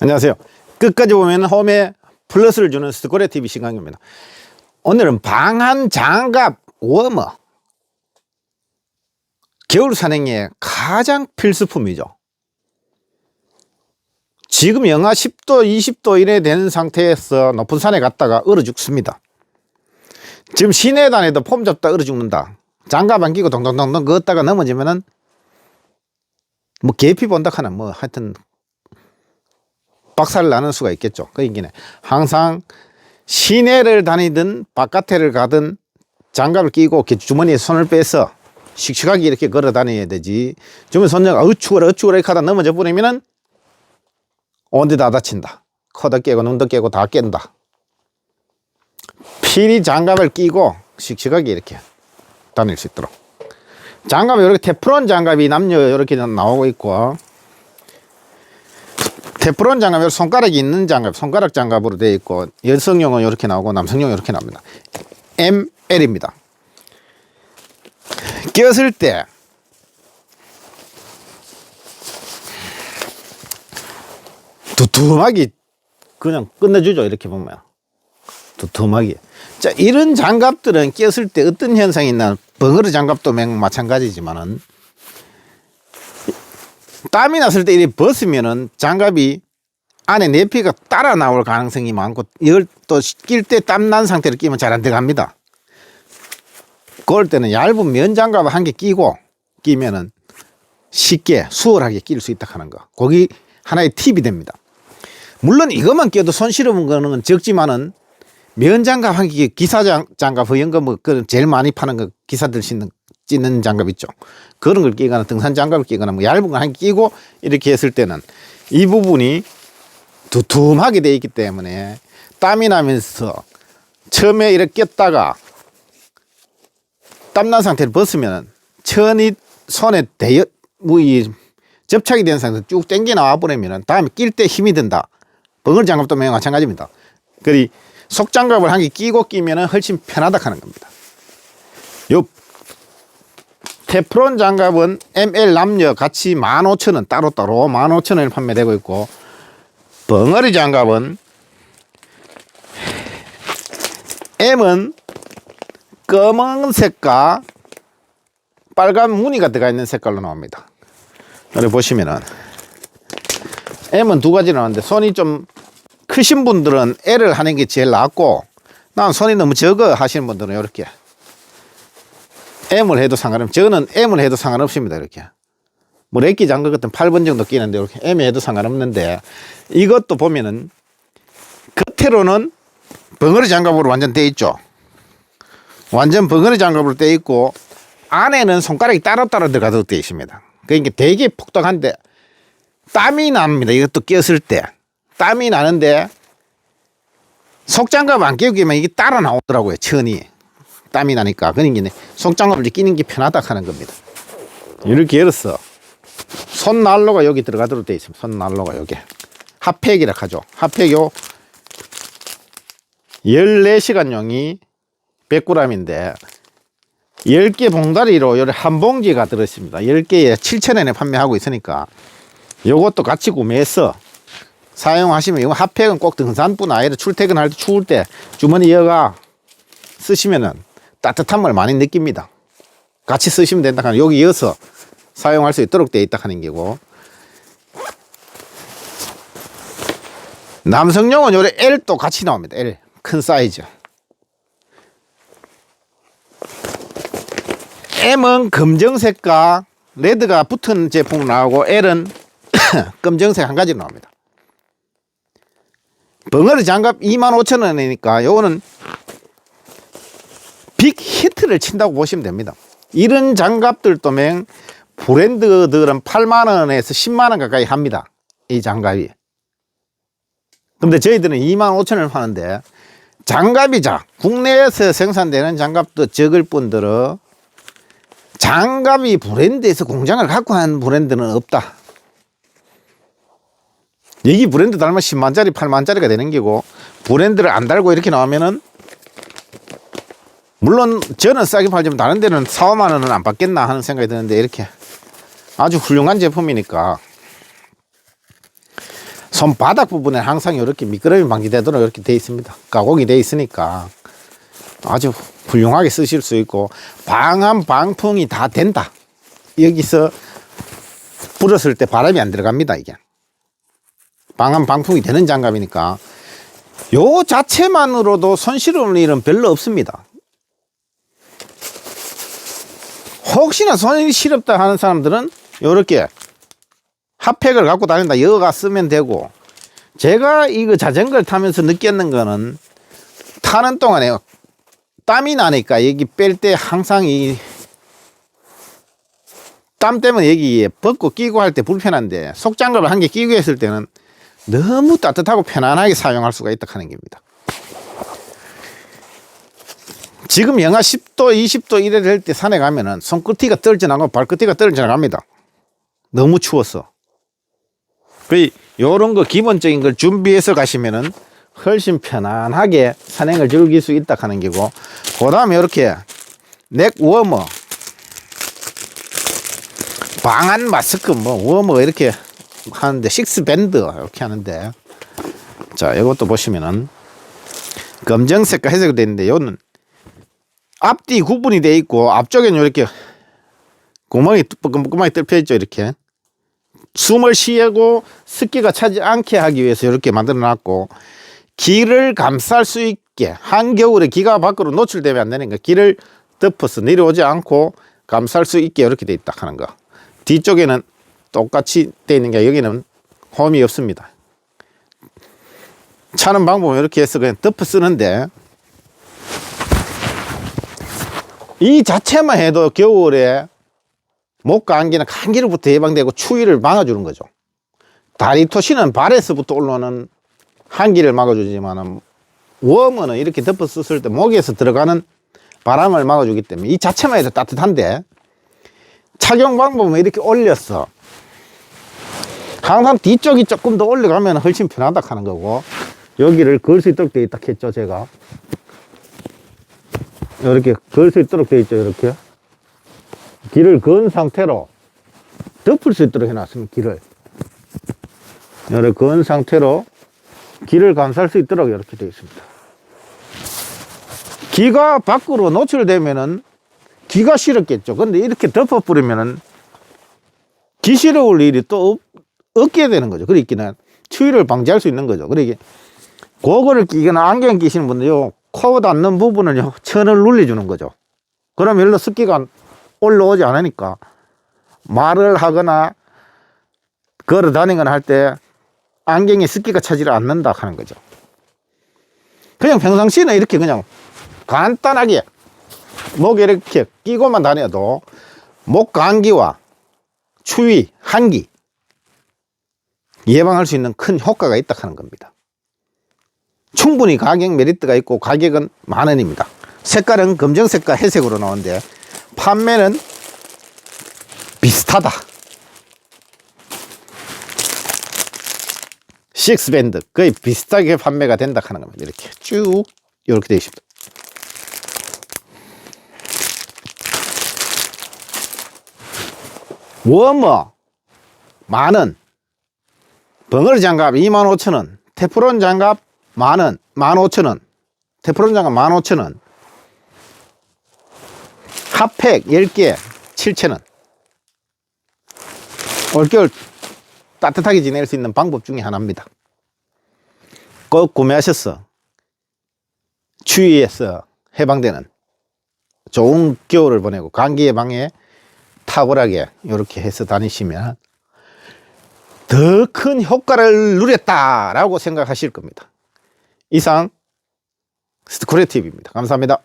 안녕하세요. 끝까지 보면 홈에 플러스를 주는 스코레 TV 시간입니다. 오늘은 방한 장갑 워머. 겨울 산행에 가장 필수품이죠. 지금 영하 10도, 20도 이래 되는 상태에서 높은 산에 갔다가 얼어 죽습니다. 지금 시내 다녀도 폼 잡다 얼어 죽는다. 장갑 안 끼고 동동동동 걷다가 넘어지면은 뭐 계피 본다 하나 뭐 하여튼 박살 나는 수가 있겠죠. 그 얘기는 항상 시내를 다니든 바깥에를 가든 장갑을 끼고 주머니에 손을 빼서 씩씩하게 이렇게 걸어 다녀야 되지. 주머니 손녀가 어추워라 어추워라 이렇게 하다 넘어져 버리면은 온데 다 다친다. 코도 깨고 눈도 깨고 다 깬다. 필히 장갑을 끼고 씩씩하게 이렇게 다닐 수 있도록. 장갑이 이렇게 테프론 장갑이 남녀 이렇게 나오고 있고 테프론 장갑이 손가락이 있는 장갑, 손가락 장갑으로 되어 있고 여성용은 이렇게 나오고 남성용은 이렇게 나옵니다. ML입니다. 꼈을 때 두툼하게 그냥 끝내주죠. 이렇게 보면 두툼하게. 자 이런 장갑들은 꼈을 때 어떤 현상이 있나? 벙어리 장갑도 맹 마찬가지지만은 땀이 났을 때 이렇게 벗으면은 장갑이 안에 내피가 따라 나올 가능성이 많고 이걸 또 낄 때 땀 난 상태로 끼면 잘 안 들어갑니다. 그럴 때는 얇은 면 장갑 한 개 끼고 끼면은 쉽게 수월하게 낄 수 있다 하는 거. 거기 하나의 팁이 됩니다. 물론 이것만 껴도 손 시려운 거는 적지만은 면 장갑 한 개, 기사 장- 장갑, 허연거 뭐, 그 제일 많이 파는 거 기사들 신는 찌는 장갑 있죠. 그런 걸 끼거나 등산 장갑을 끼거나 뭐 얇은 거한개 끼고 이렇게 했을 때는 이 부분이 두툼하게 돼 있기 때문에 땀이 나면서 처음에 이렇게 꼈다가 땀난 상태를 벗으면 천이 손에 대여 뭐이 접착이 된 상태에서 쭉 당겨 나와 버리면은 다음에 낄 때 힘이 든다. 벙어리 장갑도 마찬가지입니다. 그리 속장갑을 한 개 끼고 끼면은 훨씬 편하다 하는 겁니다. 요 테프론 장갑은 ML 남녀 같이 15,000원 따로따로 15,000원에 판매되고 있고 벙어리 장갑은 M은 검은색과 빨간 무늬가 들어가 있는 색깔로 나옵니다. 여기 보시면은 M은 두 가지 나오는데 손이 좀 크신 분들은 L을 하는 게 제일 낫고 난 손이 너무 적어 하시는 분들은 이렇게 M을 해도 상관없 저는 M을 해도 상관없습니다 이렇게. 뭐 렉기 장갑 같은 8번 정도 끼는데 이렇게 M 해도 상관없는데 이것도 보면은 겉으로는 벙어리 장갑으로 완전 돼 있죠. 완전 벙어리 장갑으로 돼 있고 안에는 손가락이 따로따로 들어가도록 되어 있습니다. 그러니까 되게 폭닥한데 땀이 납니다 이것도 꼈을 때. 땀이 나는데 속장갑 안 끼고 끼면 이게 따라 나오더라고요 천이 땀이 나니까 그러니까 속장갑을 끼는 게 편하다 하는 겁니다. 이렇게 열었어. 손 난로가 여기 들어가도록 되어 있습니다. 손 난로가 여기. 핫팩이라 하죠. 핫팩 요 14시간용이 100g인데 10개 봉다리로 요한 봉지가 들어있습니다. 10개에 7,000원에 판매하고 있으니까 요것도 같이 구매해서 사용하시면 이거 핫팩은 꼭 등산뿐 아니라 출퇴근할 때 추울 때 주머니 여가 쓰시면은 따뜻함을 많이 느낍니다. 같이 쓰시면 된다 하는 여기 이어서 사용할 수 있도록 되어 있다 하는 게고 남성용은 요래 L도 같이 나옵니다. L 큰 사이즈. M은 검정색과 레드가 붙은 제품 나오고 L은 검정색 한 가지 나옵니다. 벙어리 장갑 25,000원이니까 요거는 빅 히트를 친다고 보시면 됩니다. 이런 장갑들도 맹 브랜드들은 8만 원에서 10만 원 가까이 합니다. 이 장갑이. 근데 저희들은 2만 5천 원 하는데 장갑이 자 국내에서 생산되는 장갑도 적을 뿐더러 장갑이 브랜드에서 공장을 갖고 한 브랜드는 없다. 여기 브랜드 달면 10만짜리, 8만짜리가 되는 게고 브랜드를 안 달고 이렇게 나오면은 물론 저는 싸게 팔지만 다른 데는 4, 5만 원은 안 받겠나 하는 생각이 드는데 이렇게 아주 훌륭한 제품이니까 손바닥 부분에 항상 이렇게 미끄럼이 방지되도록 이렇게 돼 있습니다. 가공이 돼 있으니까 아주 훌륭하게 쓰실 수 있고 방한 방풍이 다 된다. 여기서 불었을 때 바람이 안 들어갑니다. 이게 방한 방풍이 되는 장갑이니까 요 자체만으로도 손실을 일은 별로 없습니다. 혹시나 손이 시렵다 하는 사람들은 요렇게 핫팩을 갖고 다닌다 여가 쓰면 되고 제가 이거 자전거를 타면서 느꼈는 거는 타는 동안에 땀이 나니까 여기 뺄 때 항상 이 땀 때문에 여기 벗고 끼고 할 때 불편한데 속장갑을 한 개 끼고 했을 때는 너무 따뜻하고 편안하게 사용할 수가 있다 하는 겁니다. 지금 영하 10도, 20도 이래 될 때 산에 가면은 손끝이가 떨어져 나가고 발끝이가 떨어져 나갑니다. 너무 추워서. 그 요런 거 기본적인 걸 준비해서 가시면은 훨씬 편안하게 산행을 즐길 수 있다 하는 게고 그 다음에 이렇게 넥 워머 방한 마스크 뭐 워머 이렇게 하는데 식스 밴드 이렇게 하는데 자 이것도 보시면은 검정색과 회색으로 되어 있는데 요는 앞뒤 구분이 돼 있고 앞쪽에는 이렇게 구멍이 뚜껑뚜껑하게 뚫혀 있죠 이렇게. 숨을 쉬고 습기가 차지 않게 하기 위해서 이렇게 만들어 놨고 기를 감쌀 수 있게 한겨울에 기가 밖으로 노출되면 안 되니까 기를 덮어서 내려오지 않고 감쌀 수 있게 이렇게 돼 있다 하는 거. 뒤쪽에는 똑같이 돼 있는 게 여기는 홈이 없습니다. 차는 방법은 이렇게 해서 그냥 덮어 쓰는데 이 자체만 해도 겨울에 목 감기나 감기로부터 예방되고 추위를 막아주는 거죠. 다리 토시는 발에서부터 올라오는 한기를 막아주지만은 웜은 이렇게 덮어 썼을 때 목에서 들어가는 바람을 막아주기 때문에 이 자체만 해도 따뜻한데 착용 방법은 이렇게 올렸어. 항상 뒤쪽이 조금 더 올라가면 훨씬 편하다 하는 거고 여기를 걸 수 있도록 돼 있다 했죠 제가 이렇게 걸 수 있도록 돼 있죠 이렇게. 길을 건 상태로 덮을 수 있도록 해놨습니다 길을. 이렇게 건 상태로 길을 감쌀 수 있도록 이렇게 되어 있습니다. 기가 밖으로 노출되면은 기가 싫었겠죠. 근데 이렇게 덮어버리면은 기 싫어올 일이 또 없, 없게 되는 거죠. 그러니까 추위를 방지할 수 있는 거죠. 그러니까 고글을 끼거나 안경 끼시는 분들 요 코 닿는 부분을 천을 눌려주는 거죠 그럼 일로 습기가 올라오지 않으니까 말을 하거나 걸어 다니거나 할 때 안경에 습기가 차지를 않는다 하는 거죠. 그냥 평상시에는 이렇게 그냥 간단하게 목에 이렇게 끼고만 다녀도 목 감기와 추위, 한기 예방할 수 있는 큰 효과가 있다 하는 겁니다. 충분히 가격 메리트가 있고 가격은 만 원입니다. 색깔은 검정색과 회색으로 나오는데 판매는 비슷하다. 식스밴드 거의 비슷하게 판매가 된다 하는 겁니다. 이렇게 쭉 이렇게 되어 있습니다. 워머 만원 벙어리 장갑 25,000원 테프론 장갑 만원 15,000원 테프론 장갑 15,000원 핫팩 10개 7,000원. 올겨울 따뜻하게 지낼 수 있는 방법 중에 하나입니다. 꼭 구매하셨어. 추위에서 해방되는 좋은 겨울을 보내고 감기 예방에 탁월하게 이렇게 해서 다니시면 더 큰 효과를 누렸다라고 생각하실 겁니다. 이상 스트코레 TV입니다. 감사합니다.